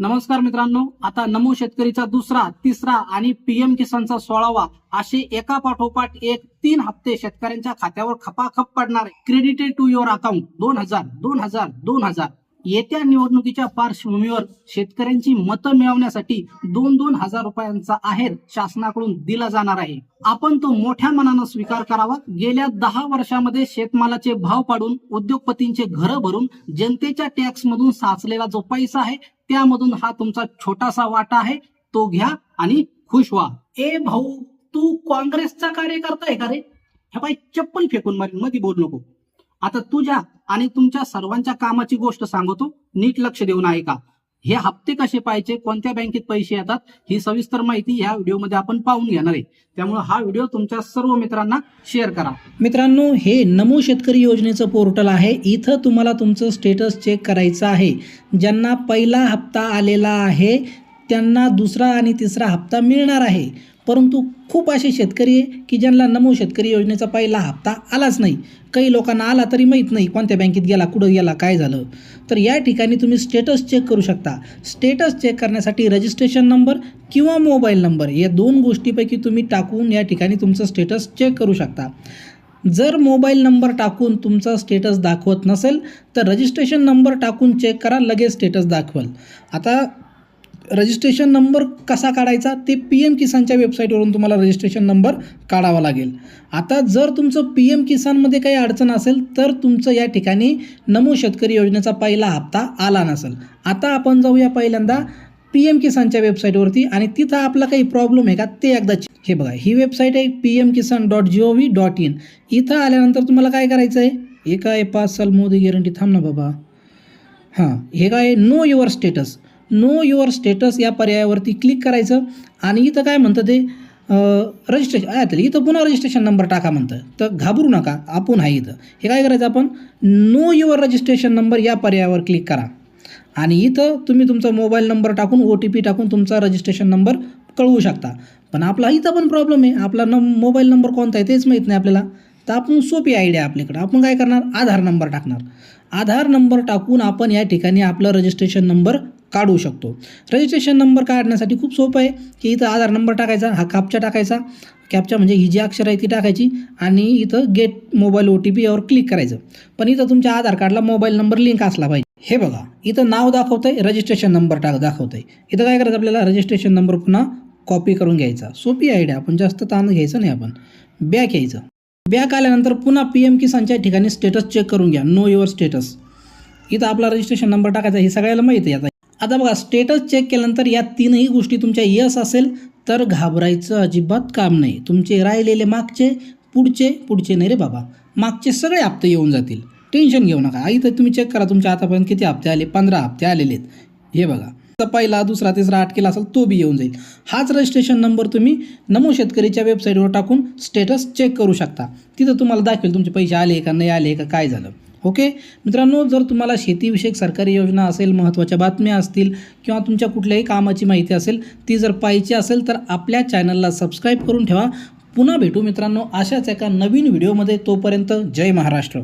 नमस्कार मित्रांनो आता नमो शेतकरीचा दुसरा तिसरा आणि पीएम किसानचा सोळावा असे एका पाठोपाठ एक तीन हप्ते शेतकऱ्यांच्या खात्यावर खपाखप पडणार क्रेडिटेड टू युअर अकाउंट दोन हजार दोन हजार दोन हजार. येत्या निवडणुकीच्या पार्श्वभूमीवर शेतकऱ्यांची मतं मिळवण्यासाठी दोन दोन हजार रुपयांचा आहेर शासनाकडून दिला जाणार आहे. आपण तो मोठ्या मनानं स्वीकार करावा. गेल्या दहा वर्षामध्ये शेतमालाचे भाव पाडून उद्योगपतींचे घरं भरून जनतेच्या टॅक्स मधून साचलेला जो पैसा आहे त्यामधून हा तुमचा छोटासा वाटा आहे तो घ्या आणि खुश व्हा. ए भाऊ तू काँग्रेसचा कार्यकर्ता आहे का रे? ह्या बाई चप्पल फेकून मारीन मध्ये बोल नको. आता तुझ्या आणि तुमच्या सर्वांच्या कामाची गोष्ट सांगतो नीट लक्ष देऊन ऐका. हे हप्ते कसे पाहिजे कोणत्या बँकेत पैसे येतात? ही सविस्तर माहिती ह्या व्हिडिओमध्ये आपण पाहून घेणार आहे. त्यामुळे हा व्हिडिओ तुमच्या सर्व मित्रांना शेअर करा. मित्रांनो हे नमो शेतकरी योजनेचं पोर्टल आहे. इथं तुम्हाला तुमचं स्टेटस चेक करायचं आहे. ज्यांना पहिला हप्ता आलेला आहे त्यांना दुसरा आणि तिसरा हप्ता मिळणार आहे. परंतु खूप असे शेतकरी आहे की ज्यांना नमो शेतकरी योजनेचा पहिला हप्ता आलाच नाही. काही लोकांना आला तरी माहीत नाही कोणत्या बँकेत गेला कुठं गेला काय झालं. तर या ठिकाणी तुम्ही स्टेटस चेक करू शकता. स्टेटस चेक करण्यासाठी रजिस्ट्रेशन नंबर किंवा मोबाईल नंबर या दोन गोष्टीपैकी तुम्ही टाकून या ठिकाणी तुमचं स्टेटस चेक करू शकता. जर मोबाईल नंबर टाकून तुमचा स्टेटस दाखवत नसेल तर रजिस्ट्रेशन नंबर टाकून चेक करा लगेच स्टेटस दाखवाल. आता रजिस्ट्रेशन नंबर कसा काढायचा ते पी एम किसानच्या वेबसाईटवरून तुम्हाला रजिस्ट्रेशन नंबर काढावा लागेल. आता जर तुमचं पी एम किसानमध्ये काही अडचण असेल तर तुमचं या ठिकाणी नमो शेतकरी योजनेचा पहिला हप्ता आला नसेल. आता आपण जाऊया पहिल्यांदा पी एम किसानच्या वेबसाईटवरती आणि तिथं आपला काही प्रॉब्लेम आहे का ते एकदा हे बघा ही वेबसाईट आहे P M Kisan dot G O V dot in इथं आल्यानंतर तुम्हाला काय करायचं आहे एका आहे पाच साल मोदी गॅरंटी थांब ना बाबा. हां हे काय know your status know your status या पर्यायावरती क्लिक करायचं. आणि इथं काय म्हणतं ते रजिस्ट्रेशन आहे तर इथं पुन्हा रजिस्ट्रेशन नंबर टाका म्हणतं. तर घाबरू नका आपण आहे इथं. हे काय करायचं आपण? नो युअर रजिस्ट्रेशन नंबर या पर्यायावर क्लिक करा. आणि इथं तुम्ही तुमचा मोबाईल नंबर टाकून ओ टी पी टाकून तुमचा रजिस्ट्रेशन नंबर कळवू शकता. पण आपला इथं पण प्रॉब्लेम आहे. आपला न मोबाईल नंबर कोणता आहे तेच माहीत नाही आपल्याला. तर आपण सोपी आयडिया आपल्याकडं. आपण काय करणार? आधार नंबर टाकणार. आधार नंबर टाकून आपण या ठिकाणी आपलं रजिस्ट्रेशन नंबर काढू शकतो. रजिस्ट्रेशन नंबर काढण्यासाठी खूप सोपं आहे. की इथं आधार नंबर टाकायचा हा कापचा टाकायचा. कॅपचा म्हणजे ही जी अक्षर आहे ती टाकायची आणि इथं get mobile O T P यावर क्लिक करायचं. पण इथं तुमच्या आधार कार्डला मोबाईल नंबर लिंक असला पाहिजे. हे बघा इथं नाव दाखवतं आहे रजिस्ट्रेशन नंबर टाक दाखवतं आहे इथं काय करायचं आपल्याला? रजिस्ट्रेशन नंबर पुन्हा कॉपी करून घ्यायचा. सोपी आयडिया आपण जास्त ताण घ्यायचं नाही आपण. बॅक यायचं. बॅक आल्यानंतर पुन्हा पी एम किसानच्या ठिकाणी स्टेटस चेक करून घ्या. नो युअर स्टेटस इथं आपला रजिस्ट्रेशन नंबर टाकायचा हे सगळ्याला माहिती आहे आता. आता बघा स्टेटस चेक केल्यानंतर या तीनही गोष्टी तुमच्या यस असेल तर घाबरायचं अजिबात काम नाही. तुमचे राहिलेले मागचे पुढचे पुढचे नाही रे बाबा. मागचे सगळे हप्ते येऊन जातील. टेन्शन घेऊ नका. आई तर तुम्ही चेक करा तुमच्या आतापर्यंत किती हप्ते आले? पंधरा हप्ते आलेले आहेत. हे बघा. तर पहिला दुसरा तिसरा आठ केला असेल तो बी येऊन जाईल. हाच रजिस्ट्रेशन नंबर तुम्ही नमो शेतकरीच्या वेबसाईटवर टाकून स्टेटस चेक करू शकता. तिथं तुम्हाला दाखवेल तुमचे पैसे आले का नाही आले का काय झालं. ओके? मित्रांनो जर तुम्हाला शेतीविषयक सरकारी योजना असेल महत्त्वाच्या बातम्या असतील किंवा तुमच्या कुठल्याही कामाची माहिती असेल ती जर पाहिजे असेल तर आपल्या चॅनलला सबस्क्राईब करून ठेवा. पुन्हा भेटू मित्रांनो अशाच एका नवीन व्हिडिओमध्ये. तोपर्यंत जय महाराष्ट्र.